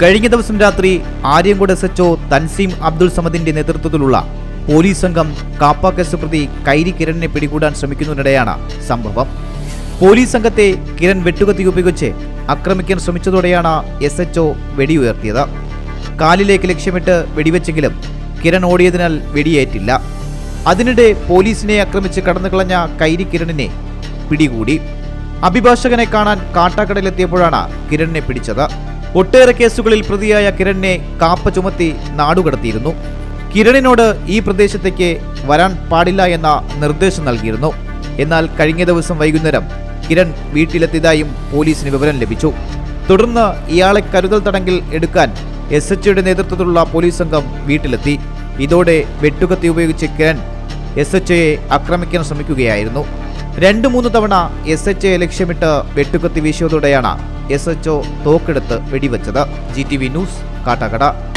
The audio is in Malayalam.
കഴിഞ്ഞ ദിവസം രാത്രി Aryankode S H O Tanseem Abdul സമദിന്റെ നേതൃത്വത്തിലുള്ള പോലീസ് സംഘം കാപ്പ കേസ് പ്രതി കൈരി കിരണിനെ പിടികൂടാൻ ശ്രമിക്കുന്നതിനിടെയാണ് സംഭവം. പോലീസ് സംഘത്തെ കിരൺ വെട്ടുകത്തി ഉപയോഗിച്ച് ആക്രമിക്കാൻ ശ്രമിച്ചതോടെയാണ് എസ് എച്ച്ഒ വെടിയുയർത്തിയത്. കാലിലേക്ക് ലക്ഷ്യമിട്ട് വെടിവെച്ചെങ്കിലും കിരൺ ഓടിയതിനാൽ വെടിയേറ്റില്ല. അതിനിടെ പോലീസിനെ ആക്രമിച്ച് കടന്നുകളഞ്ഞ കൈരി കിരണിനെ പിടികൂടി. അഭിഭാഷകനെ കാണാൻ കാട്ടാക്കടയിലെത്തിയപ്പോഴാണ് കിരണിനെ പിടിച്ചത്. ഒട്ടേറെ കേസുകളിൽ പ്രതിയായ കിരണിനെ കാപ്പ ചുമത്തി നാടുകടത്തിയിരുന്നു. കിരണിനോട് ഈ പ്രദേശത്തേക്ക് വരാൻ പാടില്ല എന്ന നിർദ്ദേശം നൽകിയിരുന്നു. എന്നാൽ കഴിഞ്ഞ ദിവസം വൈകുന്നേരം കിരൺ വീട്ടിലെത്തിയതായും പോലീസിന് വിവരം ലഭിച്ചു. തുടർന്ന് ഇയാളെ കരുതൽ തടങ്കിൽ എടുക്കാൻ എസ് എച്ച് നേതൃത്വത്തിലുള്ള പോലീസ് സംഘം വീട്ടിലെത്തി. ഇതോടെ വെട്ടുകത്തി ഉപയോഗിച്ച് കിരൺ എസ് എച്ച് എയെ ആക്രമിക്കാൻ ശ്രമിക്കുകയായിരുന്നു. രണ്ടു മൂന്ന് തവണ എസ് എച്ച് എ ലക്ഷ്യമിട്ട് വെട്ടുകത്തി വീശിയതോടെയാണ് എസ് എച്ച് തോക്കെടുത്ത് വെടിവെച്ചത്. G T V news Kattakada.